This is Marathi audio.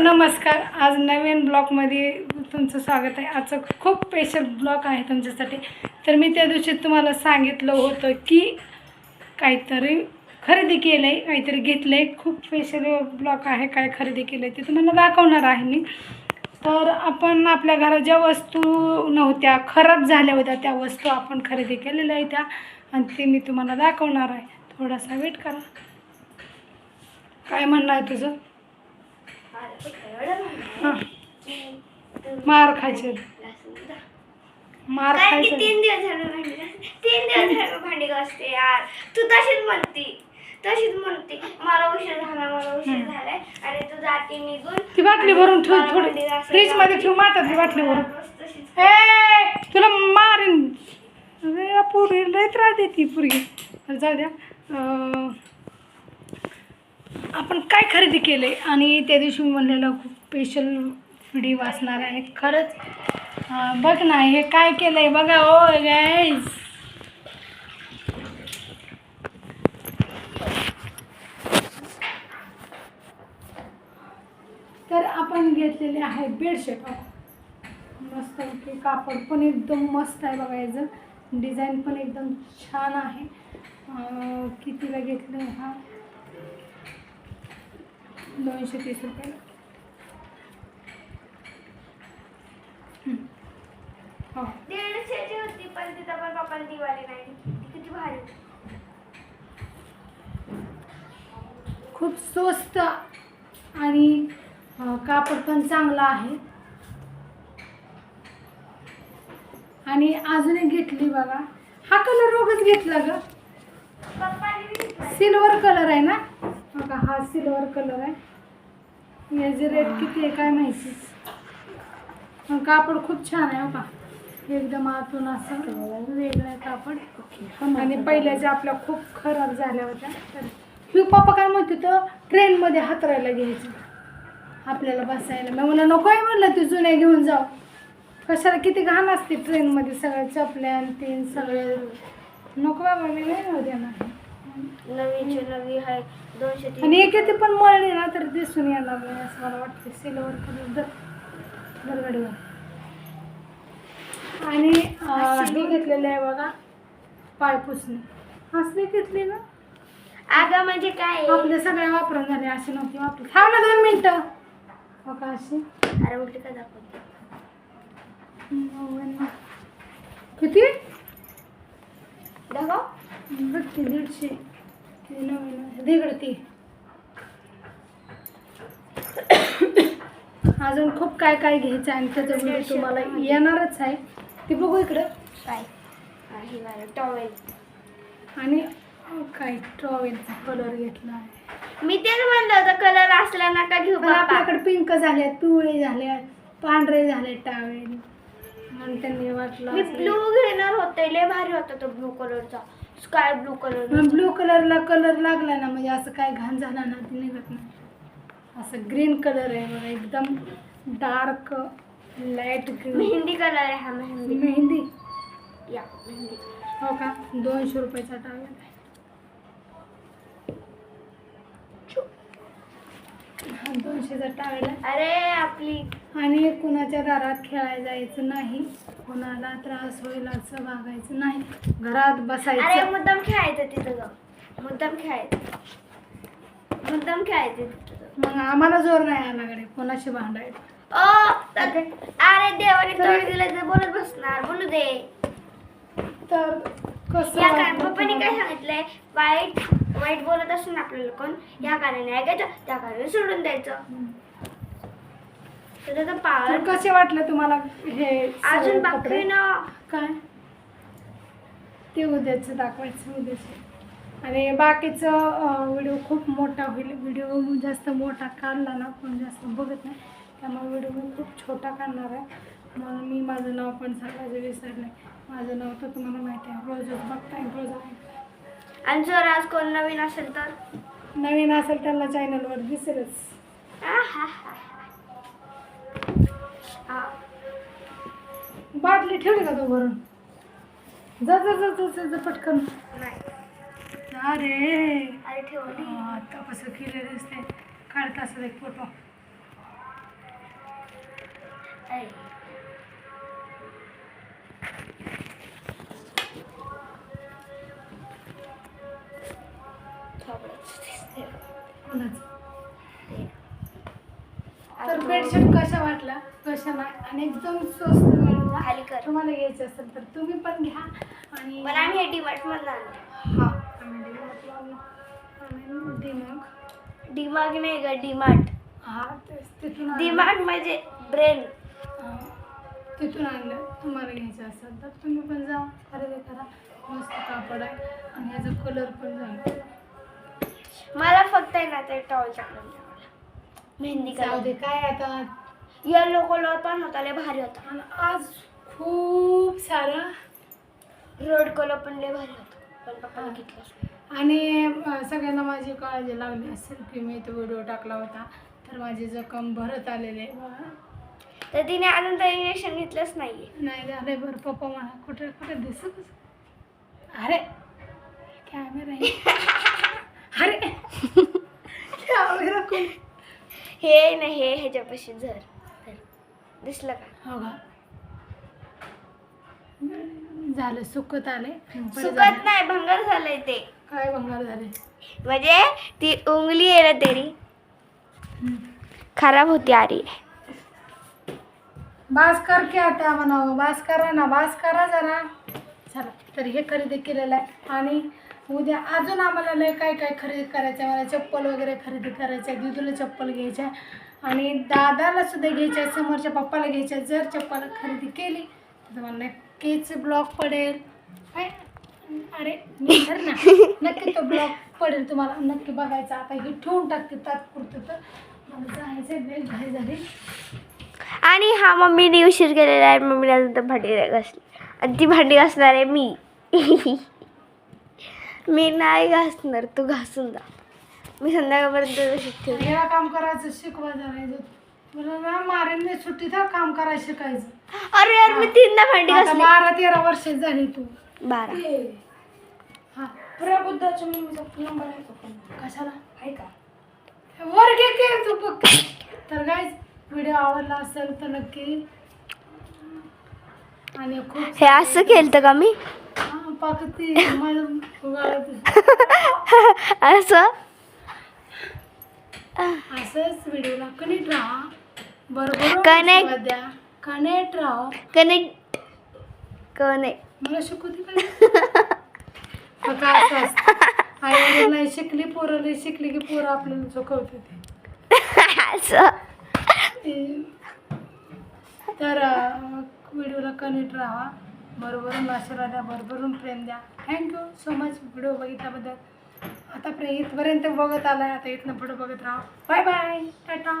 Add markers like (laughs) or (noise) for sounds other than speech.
नमस्कार. आज नवीन ब्लॉगमध्ये तुमचं स्वागत आहे. आजचं खूप स्पेशल ब्लॉग आहे तुमच्यासाठी. तर मी त्या दिवशी तुम्हाला सांगितलं होतं की काहीतरी खरेदी केलं आहे काहीतरी घेतलं आहे खूप स्पेशल ब्लॉग आहे काय खरेदी केलं आहे ते तुम्हाला दाखवणार आहे मी. तर आपण आपल्या घरात ज्या वस्तू नव्हत्या खराब झाल्या होत्या त्या वस्तू आपण खरेदी केलेल्या आहेत त्या. आणि ते मी तुम्हाला दाखवणार आहे. थोडासा वेट करा. काय म्हणणं आहे तुझं? मार खायचे. मार खायचे. तीन दिवस झाले भांडी तीन दिवस झाले भांडी घासते यार. तू तशीच म्हणती. तशीच म्हणते. मला उशीर झाला मला उशीर. झालाय. आणि तू जाते निघून. ती बाटली भरून ठेव थोडी. फ्रीजमध्ये. ठेव माठातली बाटली भरून. ए तुला मारेन. पोरी लय त्रास देते पोरगी. जाऊ द्या. आपण काय खरेदी केले? आणि त्या दिवशी मी म्हणलेलं खूप स्पेशल व्हिडिओ वाचणार आहे. खरंच बघ ना हे काय केलं आहे बघा ओ गाईज तर आपण घेतलेले आहे बेडशीट मस्त की कापड पण एकदम मस्त आहे बघा याचं. डिझाईन पण एकदम छान आहे. कितीला घेतलं हा? दोनशे तीस रुपये हो. दीडशेची होती पण तिथं पण पप्पाला दिवाळी नाही. किती भारी. खूप स्वस्त आणि कापड पण चांगलं आहे. आणि अजून एक घेतली बघा. हा कलर रोगच घेतला ग. सिल्वर कलर आहे ना? बघा हा सिल्वर कलर आहे. याचे रेट किती आहे काय माहिती? पण कापड खूप छान आहे हो का? एकदम आतून असं वेगळं आहे कापड. आणि पहिल्याच्या आपल्या खूप खराब झाल्या होत्या तर मी पप्पा काय म्हणते तर ट्रेनमध्ये हातरायला घ्यायचं. आपल्याला बसायला. मी म्हणलं नको आहे म्हणलं तू जुन्या घेऊन जाऊ. कशाला किती घाण असते ट्रेनमध्ये सगळ्या चपल्या आणि तीन सगळे. नको बाबा मी नाही देणार. नवी आहे दोनशे तीन. आणि एक ते पण मळली ना तर दिसून येणार नाही असं मला वाटतं सिल्वर दर दरगडीवर. आणि हे घेतलेलं आहे बघा पायपुसणी असली घेतली ना? अगं म्हणजे काय? आहे? आपल्या सगळ्या वापरून झाले अशी नव्हती वापरली. थांब ना दोन मिनटं. बघा अशी. अरे उलटी का दाखवते? दीडशे. दिगड ती अजून खूप काय काय घ्यायचं आहे आणि त्याचा व्हिडिओ तुम्हाला येणारच आहे. ते बघू इकडं. काय? वाला टॉवेल आणि काय ट्रॉवेलचा कलर घेतला आहे. मी तेच म्हणलं होतं कलर असला नका घेऊ पण आपल्याकडे पिंक झाल्यात पिवळे झाल्यात पांढरे झाले टावेल म्हणून त्यांनी वाटलं मी ब्लू घेणार होते. लय भारी होता तो ब्लू कलरचा स्काय ब्लू कलर ब्लू कलरला कलर लागला ना म्हणजे असं काय घाण झाला ना ते निघत नाही. असं ग्रीन कलर आहे बघा एकदम dark light green mehendi colour आहे हा मेहंदी. मेहंदी? या मेहंदी. हो का? दोनशे रुपयाचा टावेल. आहे हा दोनशेचा आहे अरे आपली. आणि कुणाच्या दारात खेळायला जायचं नाही कोणाला त्रास होईल असं वागायचं नाही घरात अरे बसायचं मुद्दाम खेळायचं तिथं जाऊ मुद्दाम खेळायचं. मुद्दाम खेळायचं तिथं जाऊन. मग आम्हाला जोर नाही आल्याकडे कोणाशी भांडायचं? ओ अरे देवाने तोड दिलं तर बोलत बसणार बोलू दे. तर कसं या पप्पाने काय तुम्हाला? सांगितलंय? वाईट वाईट बोलत असून आपल्याला कोण या कारणाने ऐकायचं त्या कारणाने सोडून द्यायचं. तर त्याचा तर पावर कसे वाटले तुम्हाला हे अजून सगळे बाकी कपडे? ना काय? ते उद्याचं दाखवायचं उद्याचं. आणि बाकीचं व्हिडिओ खूप मोठा होईल. व्हिडिओ जास्त मोठा काढला ना पण जास्त बघत नाही. त्यामुळे व्हिडिओ मी खूप छोटा काढणार आहे. म्हणून मी माझं नाव पण सांगायचं विसरले. माझं नाव तर तुम्हाला माहिती आहे. रोजच बघताय रोज ऐकताय आणि जर आज कोण नवीन असेल तर? नवीन असेल त्याला चॅनलवर दिसेलच. हा. बाटली ठेवली का तू भरून जा जा जा जा जा, जा पटकन. नाही. अरे. अरे ठेवली. आता कसं केलं दिसते काढत असेल एक फोटो तर बेडशीट कशा वाटला कशा नाही? आणि एकदम स्वस्त मिळवा कर. तुम्हाला घ्यायचं असेल तर तुम्ही पण घ्या. आणि मला आम्ही डिमार्टमधून आणलं हां आम्ही नाही ग डिमार्ट हां तिथून डिमार्ट म्हणजे ब्रेन. तिथून आणलं तुम्हाला घ्यायचं असेल तर तुम्ही पण जा खरेदी करा. मस्त कापड आहे. आणि ह्याचा कलर पण जाईल आहे ना ते टॉल टाकून मेहंदी जाऊ दे कलर काय आता? येलो कलर पण होता लय भारी होता. आणि आज खूप सारं रेड कलर पण लय भारी होता. पण पप्पाने नाही. आणि अं, सगळ्यांना माझी काळजी लागली असेल की मी तो व्हिडिओ टाकला होता. तर माझी जखम भरत आलेली. तर तिने आनंद इंजेक्शन घेतलंच नाहीये. नाही झालंय बरं पप्पा मला कुठे कुठे दिसत अरे कॅमेरा आहे. (laughs) अरे. हे नाही हे ह्याच्यापाशी झर. दिसलं का? हो का? झालं. सुकत आले सुकत. नाही भंगार झालंय ते. काय बंगाल झाले म्हणजे ती उंगली आहे ना तेरी? खराब होती आ रही है बास कर की आता म्हणावं बास करा ना बास करा जरा. चला तर हे खरेदी केलेलं आहे. आणि उद्या अजून आम्हाला लय काय काय खरेदी करायचं आहे मला चप्पल वगैरे खरेदी करायचं आहे दिदूला चप्पल घ्यायचं आहे आणि दादाला सुद्धा घ्यायचं आहे समोरच्या पप्पाला घ्यायचं आहे जर चप्पल खरेदी केली तर तुम्हाला नक्कीच ब्लॉक पडेल. काय? अरे मी ना नक्की तो ब्लॉक पडेल तुम्हाला. नक्की बघायचा. आता हे ठेवून टाकते तात्पुरतं तर. मला जायचं आहे लय घाई झाली. आणि हा मम्मीने उशीर केलेला आहे. मम्मीने नंतर भांडी घासली. आणि ती भांडी घासणार आहे मी. (laughs) मी नाही घासणार तू घासून जा. मी संध्याकाळपर्यंत ठेवते याला काम करायचं शिकवा जरा. तुला ना मारेन नाही सुट्टीत हा काम करायला शिकायचं. अरे यार मी तीनदा भांडी आता घासली. बारा तेरा वर्ष झाली तू. बारा. हा. प्रबुद्धाच्या मम्मीचा नंबर आहे का पण? कशाला? आहे का? वर घे की तू बघ तर गाईज व्हिडिओ आवडला असेल तर नक्की. आणि खूप हे असं केलं का मी? हा, असं असंच व्हिडिओला कनेक्ट राहा बरोबर कनेक्ट राहा कनेक्ट कनेक्ट मला आई नाही शिकली पोरं नाही शिकली की पोरं आपल्याला चुकवते ते- तर व्हिडिओला कनेक्ट राहा बरोबरून आशीर्वाद द्या भरभरून प्रेम द्या. Thank you so much video बघितल्याबद्दल. आता प्रे इथपर्यंत बघत आलाय. आता इथनं पुढं बघत राहा. Bye bye Tata